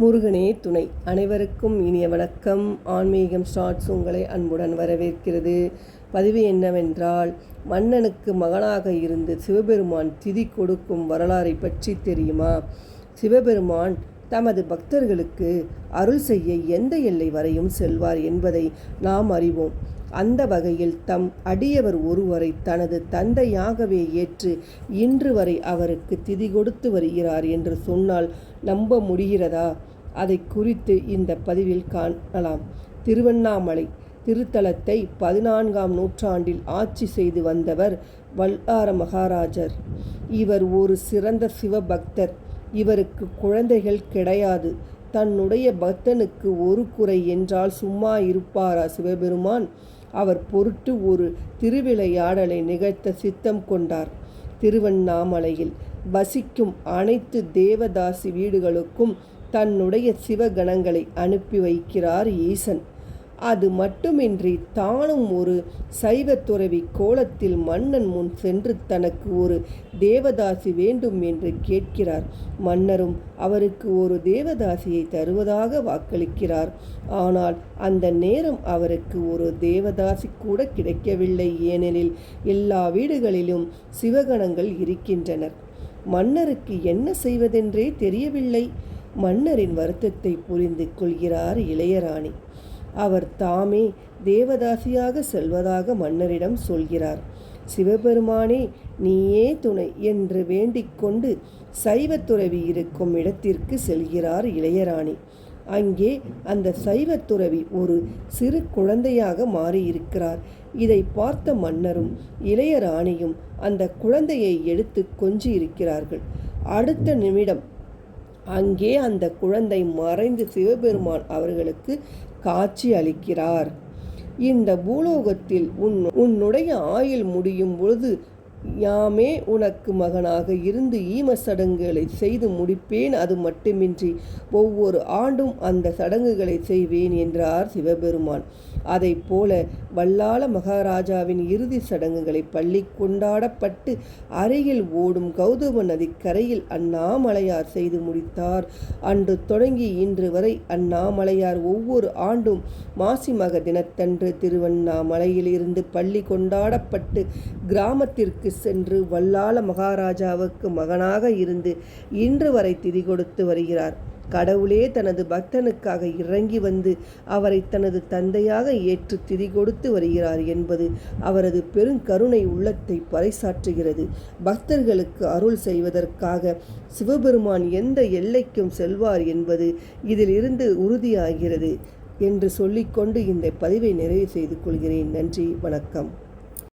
முருகனே துணை. அனைவருக்கும் இனிய வணக்கம். ஆன்மீகம் ஸ்டார்ட்ஸ் உங்களை அன்புடன் வரவேற்கிறது. பதிவு என்னவென்றால் மன்னனுக்கு மகனாக இருந்து சிவபெருமான் திதி கொடுக்கும் வரலாறை பற்றி தெரியுமா? சிவபெருமான் தமது பக்தர்களுக்கு அருள் செய்ய எந்த எல்லை வரையும் செல்வார் என்பதை நாம் அறிவோம். அந்த வகையில் தம் அடியவர் ஒருவரை தனது தந்தையாகவே ஏற்று இன்று வரை அவருக்கு திதி கொடுத்து வருகிறார் என்று சொன்னால் நம்ப முடிகிறதா? அதை குறித்து இந்த பதிவில் காணலாம். திருவண்ணாமலை திருத்தலத்தை பதினான்காம் நூற்றாண்டில் ஆட்சி செய்து வந்தவர் வல்லார மகாராஜர். இவர் ஒரு சிறந்த சிவபக்தர். இவருக்கு குழந்தைகள் கிடையாது. தன்னுடைய பக்தனுக்கு ஒரு குறை என்றால் சும்மா இருப்பாரா சிவபெருமான்? அவர் பொருட்டு ஒரு திருவிளையாடலை நிகழ்த்த சித்தம் கொண்டார். திருவண்ணாமலையில் வசிக்கும் அனைத்து தேவதாசி வீடுகளுக்கும் தன்னுடைய சிவகணங்களை அனுப்பி வைக்கிறார் ஈசன். அது மட்டுமின்றி தானும் ஒரு சைவத்துறவி கோலத்தில் மன்னன் முன் சென்று தனக்கு ஒரு தேவதாசி வேண்டும் என்று கேட்கிறார். மன்னரும் அவருக்கு ஒரு தேவதாசியை தருவதாக வாக்களிக்கிறார். ஆனால் அந்த நேரம் அவருக்கு ஒரு தேவதாசி கூட கிடைக்கவில்லை. ஏனெனில் எல்லா வீடுகளிலும் சிவகணங்கள் இருக்கின்றனர். மன்னருக்கு என்ன செய்வதென்றே தெரியவில்லை. மன்னரின் வருத்தத்தை புரிந்து கொள்கிறார் இளையராணி. அவர் தாமே தேவதாசியாக செல்வதாக மன்னரிடம் சொல்கிறார். சிவபெருமானே நீயே துணை என்று வேண்டிக்கொண்டு சைவத்துறவி இருக்கும் இடத்திற்கு செல்கிறார் இளையராணி. அங்கே அந்த சைவத்துறவி ஒரு சிறு குழந்தையாக மாறியிருக்கிறார். இதை பார்த்த மன்னரும் இளையராணியும் அந்த குழந்தையை எடுத்து கொஞ்சி இருக்கிறார்கள் அடுத்த நிமிடம் அங்கே அந்த குழந்தை மறைந்து சிவபெருமான் அவர்களுக்கு காட்சி அளிக்கிறார். இந்த பூலோகத்தில் உன் உன்னுடைய ஆயுள் முடியும் பொழுது யாமே உனக்கு மகனாக இருந்து ஈம சடங்குகளை செய்து முடிப்பேன். அது மட்டுமின்றி ஒவ்வொரு ஆண்டும் அந்த சடங்குகளை செய்வேன் என்றார் சிவபெருமான். அதை போல வல்லாள மகாராஜாவின் இறுதி சடங்குகளை பள்ளி கொண்டாடப்பட்டு அருகில் ஓடும் கௌதம நதிக்கரையில் அண்ணாமலையார் செய்து முடித்தார். அன்று தொடங்கி இன்று வரை அண்ணாமலையார் ஒவ்வொரு ஆண்டும் மாசி மக தினத்தன்று திருவண்ணாமலையில் இருந்து பள்ளி கொண்டாடப்பட்டு கிராமத்திற்கு சென்று வல்லாள மகாராஜாவுக்கு மகனாக இருந்து இன்று வரை திதி கொடுத்து வருகிறார். கடவுளே தனது பக்தனுக்காக இறங்கி வந்து அவரை தனது தந்தையாக ஏற்று திதி கொடுத்து வருகிறார் என்பது அவரது பெருங்கருணை உள்ளத்தை பறைசாற்றுகிறது. பக்தர்களுக்கு அருள் செய்வதற்காக சிவபெருமான் எந்த எல்லைக்கும் செல்வார் என்பது இதில் இருந்து உறுதியாகிறது என்று சொல்லிக்கொண்டு இந்த பதிவை நிறைவு செய்து கொள்கிறேன். நன்றி வணக்கம்.